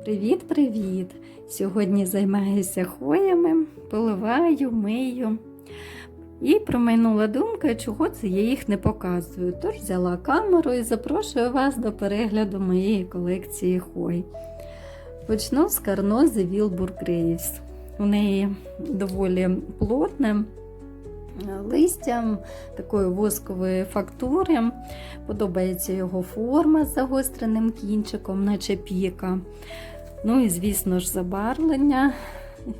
Привіт-привіт! Сьогодні займаюся хвоями, поливаю, мию. І промайнула думка, чого це я їх не показую. Тож взяла камеру і запрошую вас до перегляду моєї колекції хвой. Почну з карнози Wilbur Graves. У неї доволі плотне листя такої воскової фактури. Подобається його форма з загостреним кінчиком, наче піка. Ну і, звісно ж, забарвлення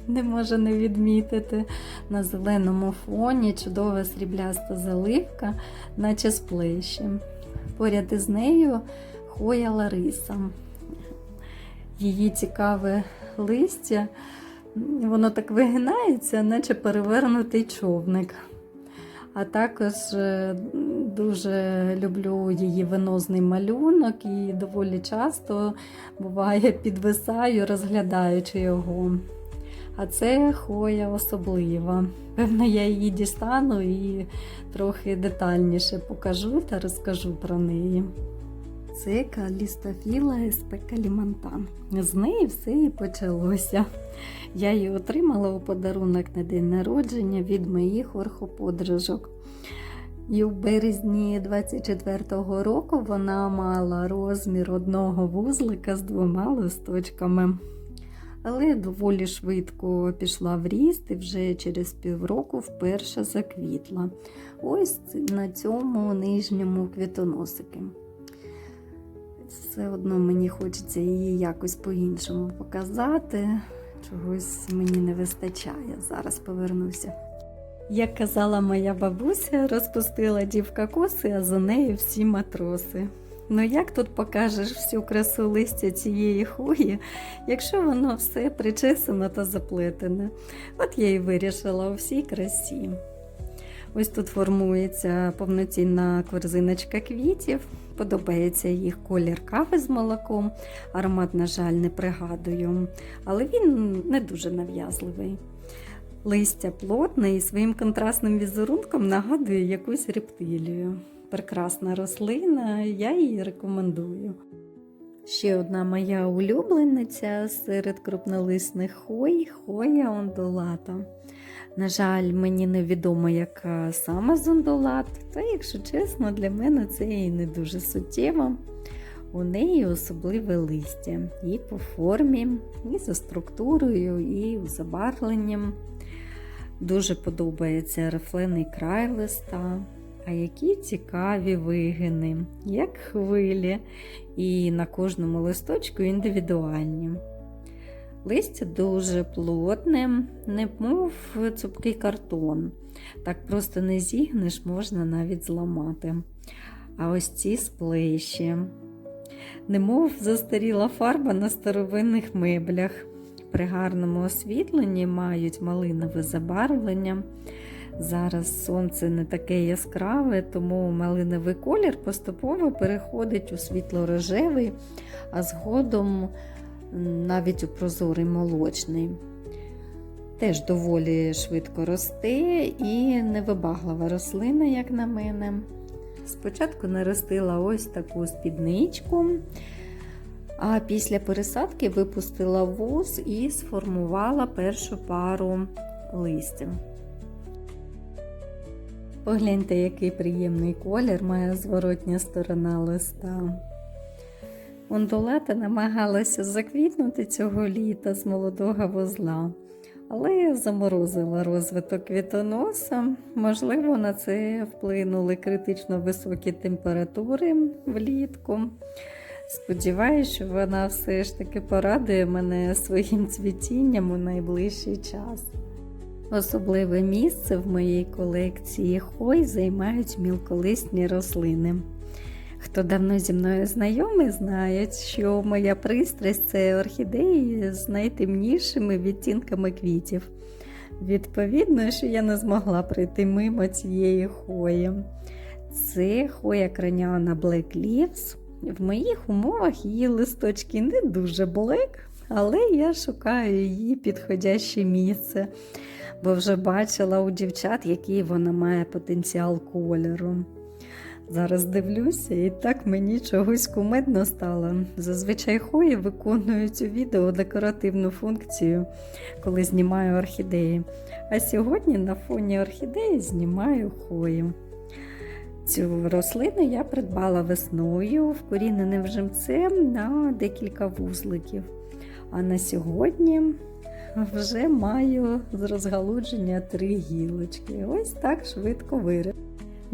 не може не відмітити. На зеленому фоні чудова срібляста заливка, наче з плеші. Поряд із нею Хоя Лариса. Її цікаве листя, воно так вигинається, наче перевернутий човник. А також е, дуже люблю її венозний малюнок і доволі часто буває підвисаю, розглядаючи його. А це хоя особлива. Певно, я її дістану і трохи детальніше покажу та розкажу про неї. Це Калістофіла СП Калімантан. З неї все і почалося. Я її отримала у подарунок на день народження від моїх орхоподружок. І у березні 24-го року вона мала розмір одного вузлика з двома листочками. Але доволі швидко пішла в ріст і вже через півроку вперше заквітла. Ось на цьому нижньому квітоносики. Все одно мені хочеться її якось по-іншому показати. Чогось мені не вистачає. Зараз повернуся. Як казала моя бабуся, розпустила дівка коси, а за нею всі матроси. Ну як тут покажеш всю красу листя цієї хуї, якщо воно все причесано та заплетене? От я і вирішила у всій красі. Ось тут формується повноцінна корзиночка квітів. Подобається їх колір кави з молоком. Аромат, на жаль, не пригадую, але він не дуже нав'язливий. Листя плотне і своїм контрастним візерунком нагадує якусь рептилію. Прекрасна рослина, я її рекомендую. Ще одна моя улюблениця серед крупнолисних хой хоя ондолата. На жаль, мені невідомо, яка саме з ондолат, та, якщо чесно, для мене це і не дуже суттєво. У неї особливе листя і по формі, і за структурою, і забарвленням. Дуже подобається рифлений край листа. А які цікаві вигини, як хвилі, і на кожному листочку індивідуальні. Листя дуже плотне, не мов цупкий картон. Так просто не зігнеш, можна навіть зламати. А ось ці сплеші, немов застаріла фарба на старовинних меблях. При гарному освітленні мають малинове забарвлення. Зараз сонце не таке яскраве, тому малиновий колір поступово переходить у світло-рожевий, а згодом навіть у прозорий молочний. Теж доволі швидко росте і невибаглива рослина, як на мене. Спочатку наростила ось таку спідничку, а після пересадки випустила вуз і сформувала першу пару листя. Погляньте, який приємний колір має зворотня сторона листа. Ондулата намагалася заквітнути цього літа з молодого вузла, але заморозила розвиток квітоноса. Можливо, на це вплинули критично високі температури влітку. Сподіваюся, що вона все ж таки порадує мене своїм цвітінням у найближчий час. Особливе місце в моїй колекції хой займають мілколисні рослини. Хто давно зі мною знайомий, знають, що моя пристрасть це орхідеї з найтемнішими відтінками квітів. Відповідно, що я не змогла пройти мимо цієї хої. Це хоя краняна Black Leaves. В моїх умовах її листочки не дуже блек, але я шукаю її підходяще місце бо вже бачила у дівчат, який вона має потенціал кольору. Зараз дивлюся, і так мені чогось кумедно стало. Зазвичай хої виконують у відео декоративну функцію, коли знімаю орхідеї. А сьогодні на фоні орхідеї знімаю хою. Цю рослину я придбала весною вкоріненим живцем на декілька вузликів. А на сьогодні вже маю з розгалудження три гілочки. Ось так швидко вирив.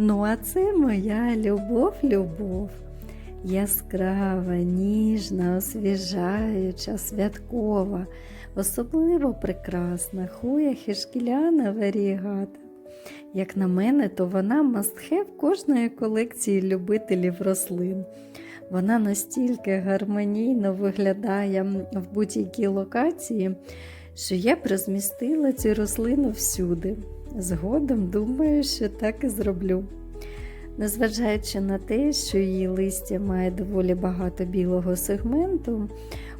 Ну, а це моя любов-любов. Яскрава, ніжна, освіжаюча, святкова, особливо прекрасна, хуя хішкіляна варігата. Як на мене, то вона мастхев кожної колекції любителів рослин. Вона настільки гармонійно виглядає в будь-якій локації, що я б розмістила цю рослину всюди. Згодом думаю, що так і зроблю. Незважаючи на те, що її листя має доволі багато білого сегменту,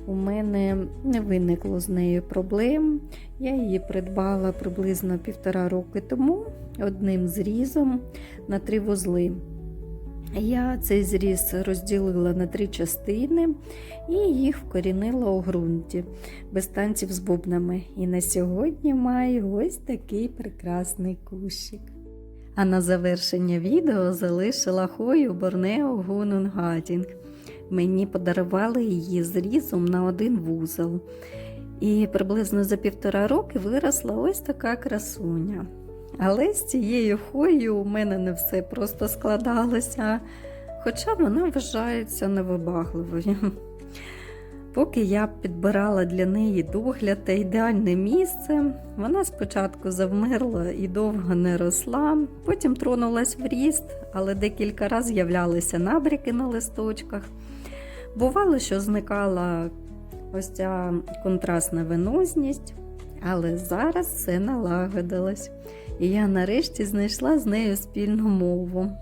у мене не виникло з нею проблем. Я її придбала приблизно півтора роки тому одним зрізом на три вузли. Я цей зріз розділила на три частини і їх вкорінила у ґрунті без танців з бубнами. І на сьогодні маю ось такий прекрасний кущик. А на завершення відео залишила хою Борнео Гунунгатінг. Мені подарували її зрізом на один вузол. І приблизно за півтора роки виросла ось така красуня. Але з цією хою у мене не все просто складалося, хоча вона вважається невибагливою. Поки я підбирала для неї догляд та ідеальне місце, вона спочатку завмерла і довго не росла, потім тронулась в ріст, але декілька разів з'являлися набряки на листочках. Бувало, що зникала ось ця контрастна венозність, але зараз все налагодилось, і я нарешті знайшла з нею спільну мову.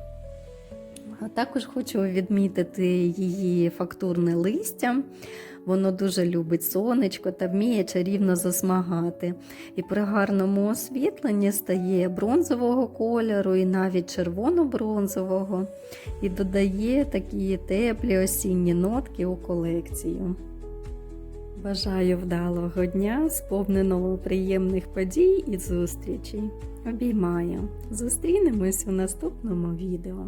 А також хочу відмітити її фактурне листя. Воно дуже любить сонечко та вміє чарівно засмагати. І при гарному освітленні стає бронзового кольору і навіть червоно-бронзового, і додає такі теплі осінні нотки у колекцію. Бажаю вдалого дня, сповненого приємних подій і зустрічей. Обіймаю. Зустрінемось у наступному відео.